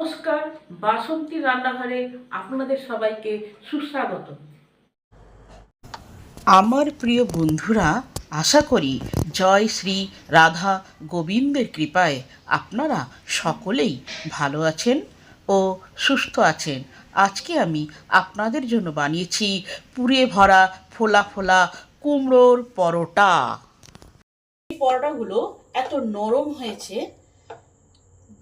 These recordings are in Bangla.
নমস্কার বাসন্তী রান্নাঘরে আপনাদের সবাইকে সুস্বাগত। আমার প্রিয় বন্ধুরা আশা করি জয় শ্রী রাধা গোবিন্দের কৃপায় আপনারা সকলেই ভালো আছেন ও সুস্থ আছেন। আজকে আমি আপনাদের জন্য বানিয়েছি পুড়ে ভরা ফোলা ফোলা কুমড়োর পরোটা। এই পরোটাগুলো এত নরম হয়েছে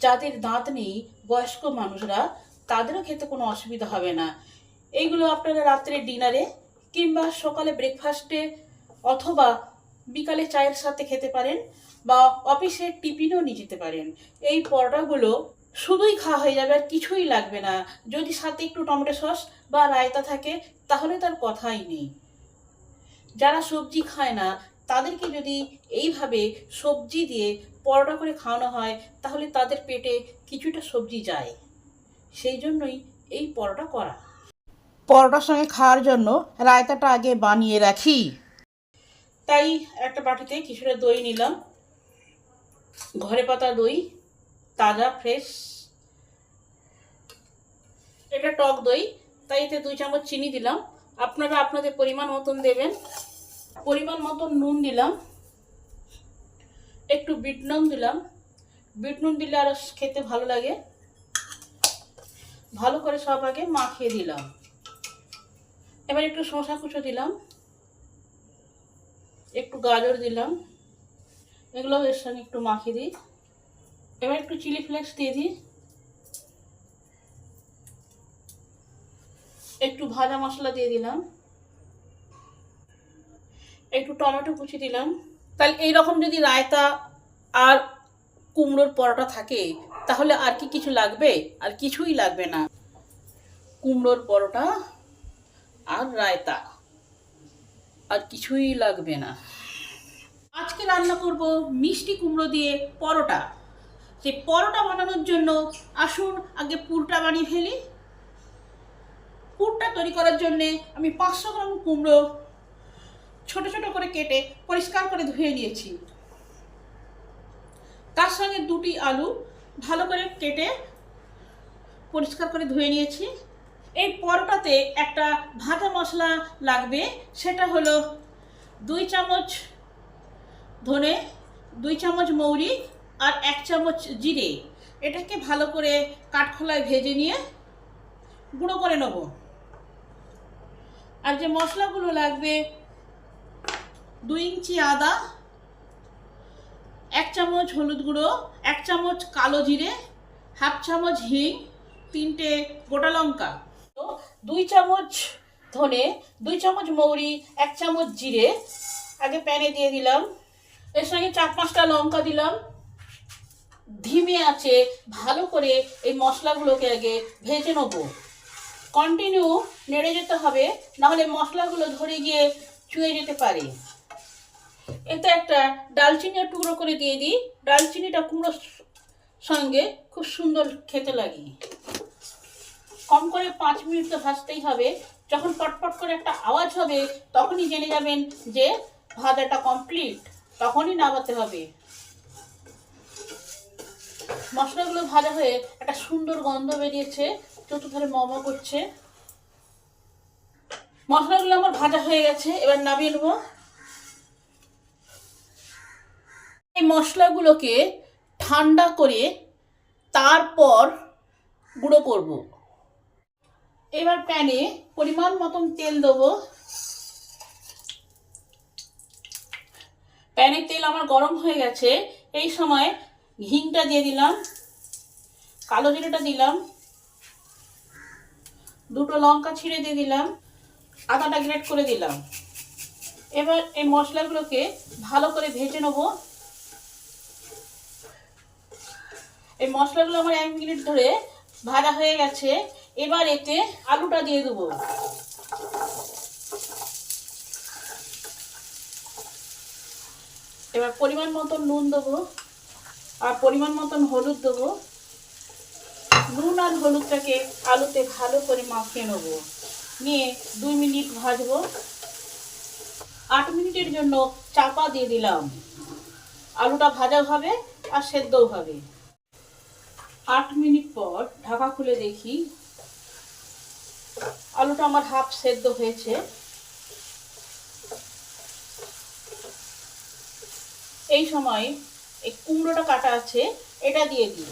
যাদের দাঁত নেই, বয়স্ক মানুষরা, তাদেরও খেতে কোনো অসুবিধা হবে না। এইগুলো আপনারা রাত্রে ডিনারে কিংবা সকালে ব্রেকফাস্টে অথবা বিকালে চায়ের সাথে খেতে পারেন বা অফিসের টিফিনও নিয়ে যেতে পারেন। এই পরোটাগুলো শুধুই খাওয়া হয়ে যাবে আর কিছুই লাগবে না। যদি সাথে একটু টমেটো সস বা রায়তা থাকে, তাহলে তার কথাই নেই। যারা সবজি খায় না, তাদেরকে যদি এইভাবে সবজি দিয়ে পরোটা করে খাওয়ানো হয় তাহলে তাদের পেটে কিছুটা সবজি যায়। সেই জন্যই এই পরোটা করা। পরোটার সঙ্গে খাওয়ার জন্য রায়তাটা আগে বানিয়ে রাখি। তাই একটা বাটিতে কিছুটা দই নিলাম। ঘরে পাতা দই তাজা ফ্রেশ। এটা টক দই তাই এতে দুই চামচ চিনি দিলাম। আপনারা আপনাদের পরিমাণ মতন দেবেন। পরিমাণ মতন নুন দিলাম। একটু বিট নুন দিলাম। বিট নুন দিলে আরও খেতে ভালো লাগে। ভালো করে সব আগে মাখিয়ে দিলাম। এবার একটু শশা কুচো দিলাম। একটু গাজর দিলাম। এগুলো এর সঙ্গে একটু মাখিয়ে দিই। এবার একটু চিলি ফ্লেক্স দিয়ে দিই। একটু ভাজা মশলা দিয়ে দিলাম। একটু টমেটো কুচি দিলাম। তাহলে এইরকম যদি রায়তা আর কুমড়োর পরোটা থাকে, তাহলে আর কি কিছু লাগবে? আর কিছুই লাগবে না। কুমড়োর পরোটা আর রায়তা, আর কিছুই লাগবে না। আজকে রান্না করব মিষ্টি কুমড়ো দিয়ে পরোটা। সেই পরোটা বানানোর জন্য আসুন, আগে পুরটা বানিয়ে ফেলি। পুরটা তৈরি করার জন্যে আমি পাঁচশো গ্রাম কুমড়ো ছোট ছোট করে কেটে পরিষ্কার করে ধুয়ে নিয়েছি। তার সঙ্গে দুটি আলু ভালো করে কেটে পরিষ্কার করে ধুয়ে নিয়েছি। এই পরোটাতে একটা ভাজা মশলা লাগবে, সেটা হলো দুই চামচ ধনে, দুই চামচ মৌরি আর এক চামচ জিরে। এটাকে ভালো করে কাঠখোলায় ভেজে নিয়ে গুঁড়ো করে নেব। আর যে মশলাগুলো লাগবে দুই ইঞ্চি আদা, এক চামচ হলুদ গুঁড়ো, এক চামচ কালো জিরে, হাফ চামচ হিং, তিনটে গোটা লঙ্কা, দুই চামচ ধনে, দুই চামচ মৌরি, এক চামচ জিরে। আগে প্যানে দিয়ে দিলাম। এর সঙ্গে চার পাঁচটা লঙ্কা দিলাম। ধিমে আছে, ভালো করে এই মশলাগুলোকে আগে ভেজে নেব। কন্টিনিউ নেড়ে যেতে হবে, নাহলে মশলাগুলো ধরে গিয়ে চুয়ে যেতে পারে। এতে একটা ডালচিনির টুকরো করে দিয়ে দিই। ডালচিনিটা কুমড়োর সঙ্গে খুব সুন্দর খেতে লাগে। কম করে পাঁচ মিনিট তো ভাজতেই হবে। যখন পটপট করে একটা আওয়াজ হবে, তখনই জেনে যাবেন যে ভাজাটা কমপ্লিট, তখনই নামাতে হবে। মশলাগুলো ভাজা হয়ে একটা সুন্দর গন্ধ বেরিয়েছে চতুর্ধারে মম করছে। মশলাগুলো আমার ভাজা হয়ে গেছে, এবার নামিয়ে নেব। এই মশলাগুলোকে ঠান্ডা করে তারপর গুঁড়ো করব। এবার প্যানে পরিমাণ মতন তেল দেবো। প্যানের তেল আমার গরম হয়ে গেছে। এই সময় হিংটা দিয়ে দিলাম, কালো জিরেটা দিলাম, দুটো লঙ্কা ছিঁড়ে দিয়ে দিলাম, আদাটা গ্রেট করে দিলাম। এবার এই মশলাগুলোকে ভালো করে ভেজে নেব। এই মশলাগুলো আমার এক মিনিট ধরে ভাজা হয়ে গেছে। এবার এতে আলুটা দিয়ে দেবো। এবার পরিমাণ মতন নুন দেবো আর পরিমাণ মতন হলুদ দেবো। নুন আর হলুদটাকে আলুতে ভালো করে মাখিয়ে নেব। নিয়ে দুই মিনিট ভাজবো। আট মিনিটের জন্য চাপা দিয়ে দিলাম। আলুটা ভাজা হবে আর সেদ্ধও হবে। আট মিনিট পর ঢাকা খুলে দেখি আলুটা আমার হাফ সেদ্ধ হয়েছে। এই সময় এই কুমড়োটা কাটা আছে, এটা দিয়ে দিই।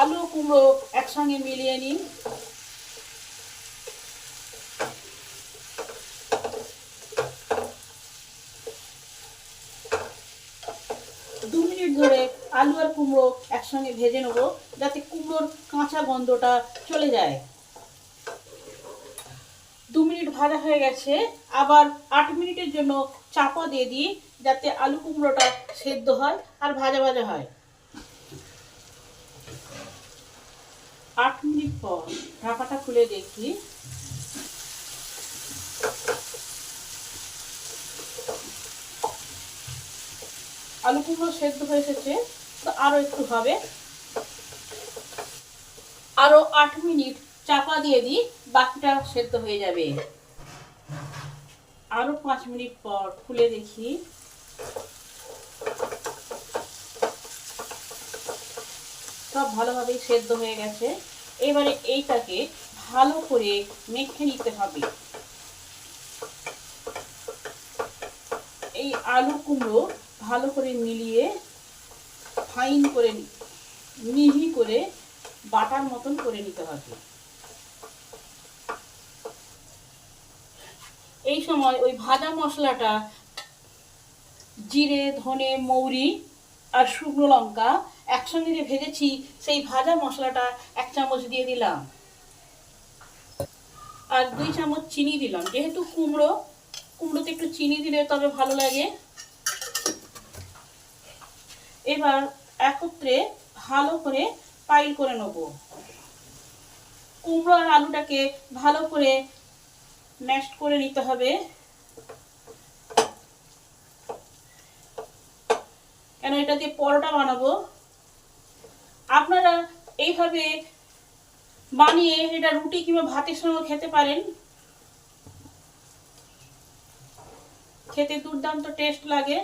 আলু কুমড়ো একসঙ্গে মিলিয়ে নিন দু মিনিট ধরে আলু আর কুমড়ো একসঙ্গে ভেজে নেব, যাতে কুমড়োর কাঁচা গন্ধটা চলে যায়। দু মিনিট ভাজা হয়ে গেছে, আবার আট মিনিটের জন্য চাপা দিয়ে দিই, যাতে আলু কুমড়োটা সেদ্ধ হয় আর ভাজা ভাজা হয়। আট মিনিট পর ঢাকাটা খুলে দেখি। আলু কুমড়ো সেদ্ধ হয়ে এসেছে। তো আরও একটু হবে। আরও আট মিনিট চাপা দিয়ে দিই, বাকিটা সেদ্ধ হয়ে যাবে। আরও পাঁচ মিনিট পর খুলে দেখি। সব ভালোভাবেই সেদ্ধ হয়ে গেছে। এবারে এইটাকে ভালো করে মেখে নিতে হবে। এই আলু কুমড়ো ভালো করে মিলিয়ে ফাইন করে মিহি করে বাটার মতন করে নিতে হবে। এই সময় ওই ভাজা মশলাটা জিরে, ধনে, মৌরি আর শুকনো লঙ্কা একসঙ্গে যে ভেজেছি, সেই ভাজা মশলাটা এক চামচ দিয়ে দিলাম। আর দুই চামচ চিনি দিলাম। যেহেতু কুমড়ো, কুমড়োতে একটু চিনি দিলে তবে ভালো লাগে। এবার একত্রে ভালো করে পাইল করে নেব। কুমড়ো আর আলুটাকে ভালো করে ম্যাশ করে নিতে হবে। কেন এটা দিয়ে পরোটা বানাবো? আপনারা এইভাবে বানিয়ে এটা রুটি কিংবা ভাতের সঙ্গে খেতে পারেন। খেতে দুর্দান্ত টেস্ট লাগে।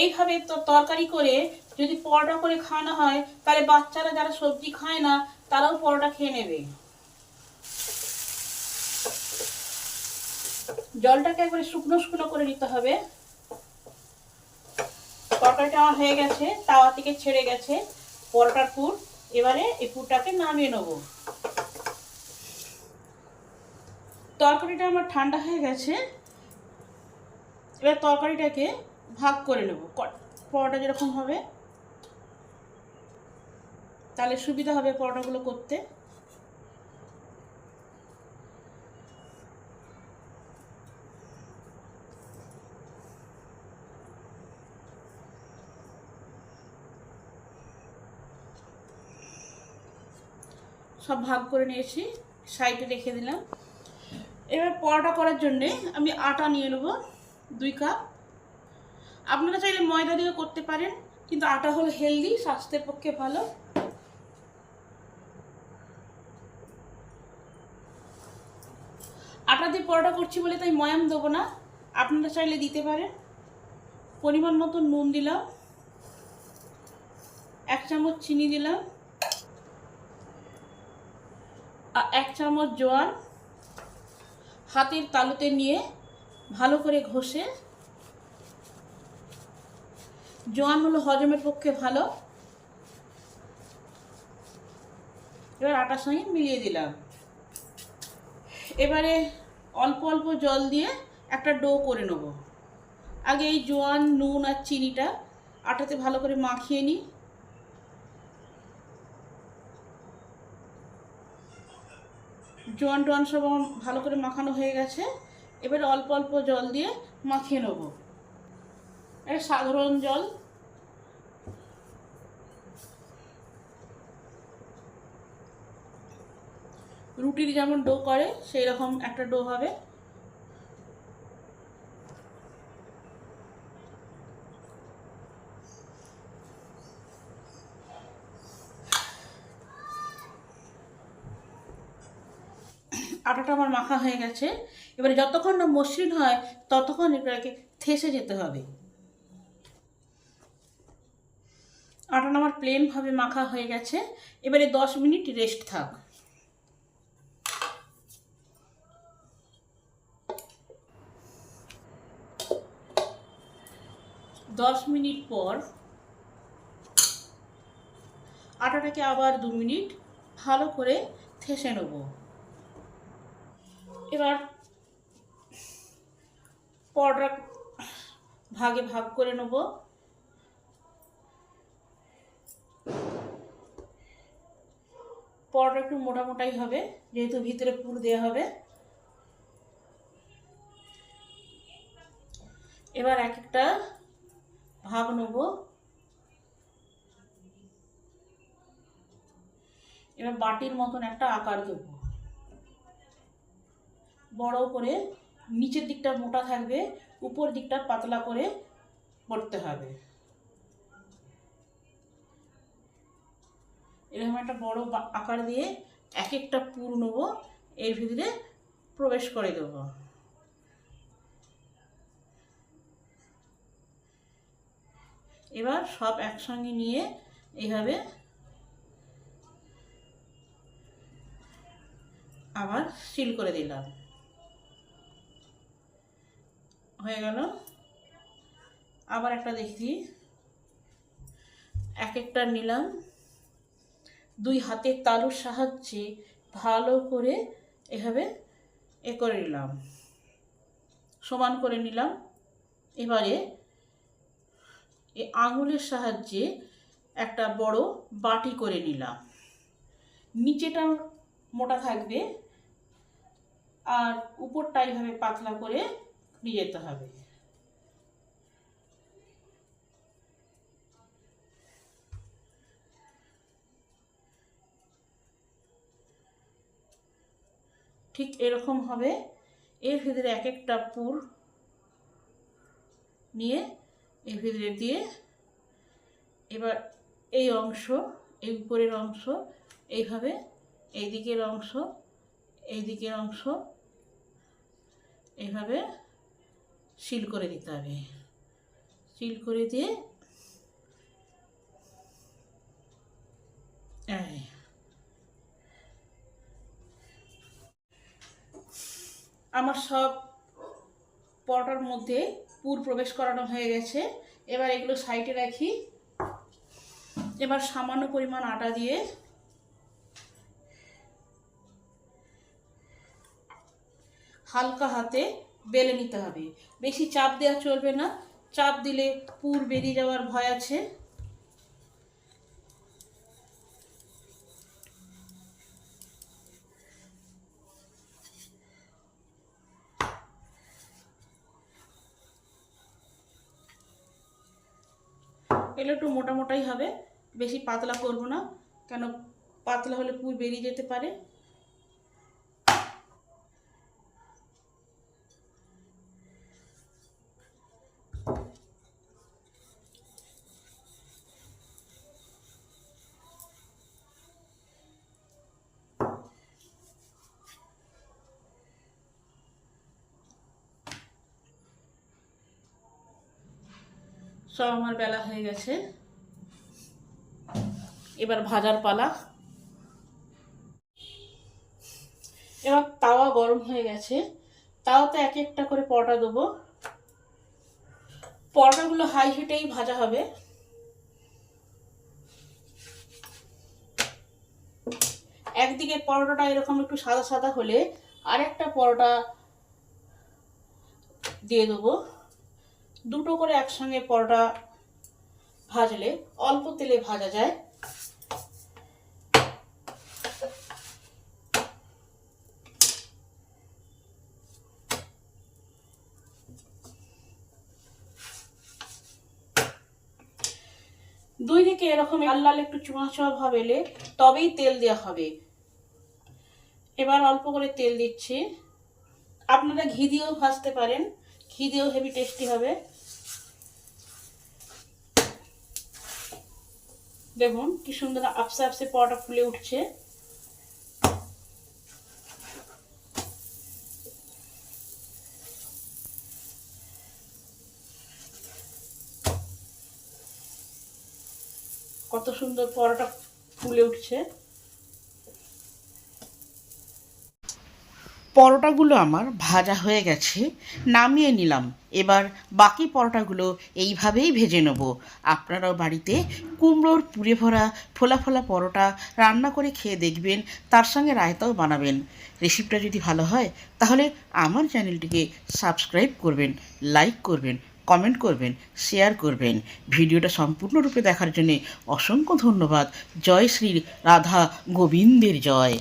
এইভাবে তো তরকারি করে যদি পরোটা করে খাওয়ানো হয়, তাহলে বাচ্চারা যারা সবজি খায় না, তারাও পরোটা খেয়ে নেবে। জলটাকে একবারে শুকনো শুকনো করে নিতে হবে। তরকারিটা আমার হয়ে গেছে, তাওয়া থেকে ছেড়ে গেছে পরোটার পুর। এবারে এই পুরটাকে নামিয়ে নেব। তরকারিটা আমার ঠান্ডা হয়ে গেছে। এবার তরকারিটাকে ভাগ করে নেব। পরোটা যেরকম হবে, তাহলে সুবিধা হবে পরোটাগুলো করতে। সব ভাগ করে নিয়েছি, সাইডে রেখে দিলাম। এবার পরোটা করার জন্যে আমি আটা নিয়ে নেব, দুই কাপ। আপনারা চাইলে ময়দা দিয়ে করতে পারেন, কিন্তু আটা হলো হেলদি, স্বাস্থ্যের পক্ষে ভালো। আটা দিয়ে পরোটা করছি বলে তাই ময়াম দেবো না। আপনারা চাইলে দিতে পারেন। পরিমাণ মতো নুন দিলাম। এক চামচ চিনি দিলাম। এক চামচ জোয়ান। হাতের তালুতে নিয়ে ভালো করে ঘষে জোয়ান হলো হজমের পক্ষে ভালো। এবার আটার সঙ্গে মিলিয়ে দিলাম। এবারে অল্প অল্প জল দিয়ে একটা ডো করে নেব। আগে এই জোয়ান, নুন আর চিনিটা আটাতে ভালো করে মাখিয়ে নিই। জোয়ান টোয়ান সব ভালো করে মাখানো হয়ে গেছে। এবারে অল্প অল্প জল দিয়ে মাখিয়ে নেব। এটা সাধারণ জল রুটির যেমন ডো করে সেই রকম একটা ডো হবে। আটাটা আমার মাখা হয়ে গেছে। এবারে যতক্ষণ না মসৃণ হয়, ততক্ষণ এটাকে থেসে যেতে হবে। আটাটা আমার প্লেনভাবে মাখা হয়ে গেছে। এবারে দশ মিনিট রেস্ট থাক। দশ মিনিট পর আটাটাকে আবার দু মিনিট ভালো করে থেসে নেব। এবার পরোটা ভাগে ভাগ করে নেব। পরোটা একটু মোটা মোটাই হবে, যেহেতু ভিতরে পুর দেওয়া হবে। এবার এক একটা ভাগ নেব। এবার বাটির মতন একটা আকার দেব। বড় করে নিচের দিকটা মোটা থাকবে, উপর দিকটা পাতলা করে করতে হবে। এরকম একটা বড় আকার দিয়ে এক একটা পুর নেব, এর ভিতরে প্রবেশ করে দেব। এবার সব একসঙ্গে নিয়ে এইভাবে আবার সিল করে দিলাম। হয়ে গেল। আবার একটা দেখি এক একটা নিলাম। দুই হাতের তালুর সাহায্যে ভালো করে এভাবে এ করে নিলাম। সমান করে নিলাম। এবারে এই আঙুলের সাহায্যে একটা বড় বাটি করে নিলাম। নিচেটা মোটা থাকবে আর উপরটা এইভাবে পাতলা করে নিয়ে যেতে হবে। ঠিক এরকম হবে। এর ভিতরে এক একটা পুর নিয়ে ভিতরে দিয়ে এবার এই অংশ, এই উপরের অংশ, এইভাবে এই দিকের অংশ এই দিকের অংশ এইভাবে সিল করে দিতে হবে। সিল করে দিয়ে আমার সব পরোটার মধ্যে পুর প্রবেশ করানো হয়ে গেছে। এবার এগুলো সাইডে রাখি। এবার সামান্য পরিমাণ আটা দিয়ে হালকা হাতে বেলে নিতে হবে। বেশি চাপ দেওয়া চলবে না। চাপ দিলে পুর বেরিয়ে যাওয়ার ভয় আছে। এগুলো একটু মোটা মোটাই হবে। বেশি পাতলা করব না। কেন পাতলা হলে পুর বেরিয়ে যেতে পারে। সব আমার বেলা হয়ে গেছে। এবার ভাজার পালা। এবার তাওয়া গরম হয়ে গেছে। তাওয়াতে এক একটা করে পরোটা দেবো। পরোটাগুলো হাই হিটেই ভাজা হবে। একদিকে পরোটাটা এরকম একটু সাদা সাদা হলে আরেকটা পরোটা দিয়ে দেবো। দুটো করে একসঙ্গে পরোটা ভাজলে অল্প তেলে ভাজা যায়। দুই দিকে এরকম লাল লাল একটু চুমা চুমা ভাব এলে তবেই তেল দেওয়া হবে। এবার অল্প করে তেল দিচ্ছি। আপনারা ঘি দিয়েও ভাজতে পারেন। ঘি দিয়েও হেভি টেস্টি হবে। দেখুন কি সুন্দর আপসে আপসে পরোটা ফুলে উঠছে। কত সুন্দর পরোটা ফুলে উঠছে। পরোটাগুলো আমার ভাজা হয়ে গেছে, নামিয়ে নিলাম। এবার বাকি পরোটাগুলো এইভাবেই ভেজে নেব। আপনারাও বাড়িতে কুমড়োর পুড়ে ভরা ফোলা ফোলা পরোটা রান্না করে খেয়ে দেখবেন, তার সঙ্গে রায়তাও বানাবেন। রেসিপিটা যদি ভালো হয়, তাহলে আমার চ্যানেলটিকে সাবস্ক্রাইব করবেন, লাইক করবেন, কমেন্ট করবেন, শেয়ার করবেন। ভিডিওটা সম্পূর্ণরূপে দেখার জন্য অসংখ্য ধন্যবাদ। জয় শ্রী রাধা গোবিন্দের জয়।